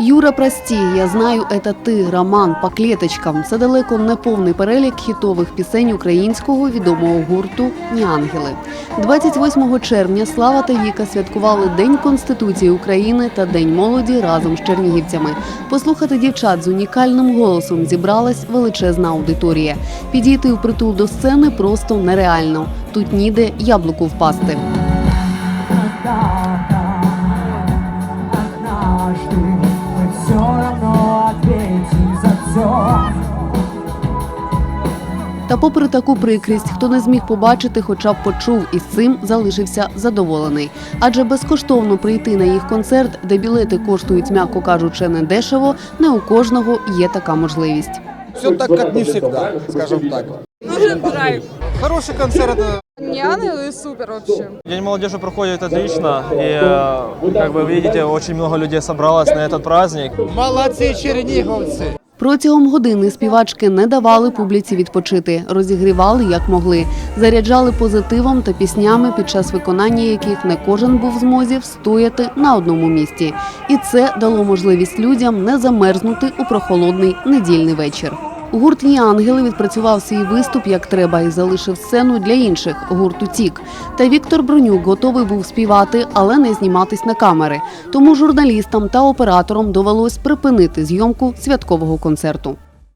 Юра прості, я знаю, это ти, роман по клеточкам. Це далеко не повний перелік хітових пісень українського відомого гурту Ні ангели. 28 червня Слава та Віка святкували День Конституції України та День молоді разом з чернігівцями. Послухати дівчат з унікальним голосом зібралась величезна аудиторія. Підійти в притул до сцени просто нереально. Тут ніде яблуку впасти. однажды мы все Та попри таку прикрість, хто не зміг побачити, хоча б почув і з цим залишився задоволений. Адже безкоштовно прийти на їх концерт, де білети коштують, м'яко кажучи, не дешево, не у кожного є така можливість. Все так, как не всегда, скажем так. Нужен драйв. Хороший концерт. э, Не ангелы супер вообще. День молодежи проходит отлично, и, э, как вы видите, очень много людей собралось на этот праздник. Молодцы, черниговцы. Протягом години співачки не давали публіці відпочити, розігрівали як могли, заряджали позитивом та піснями, під час виконання яких не кожен був в змозі встояти на одному місці. І це дало можливість людям не замерзнути у прохолодний недільний вечір. Гурт «Ні ангели відпрацював свій виступ як треба і залишив сцену для інших гурту Тік. Та Віктор Бронюк готовий був співати, але не зніматись на камери. Тому журналістам та операторам довелось припинити зйомку святкового концерту.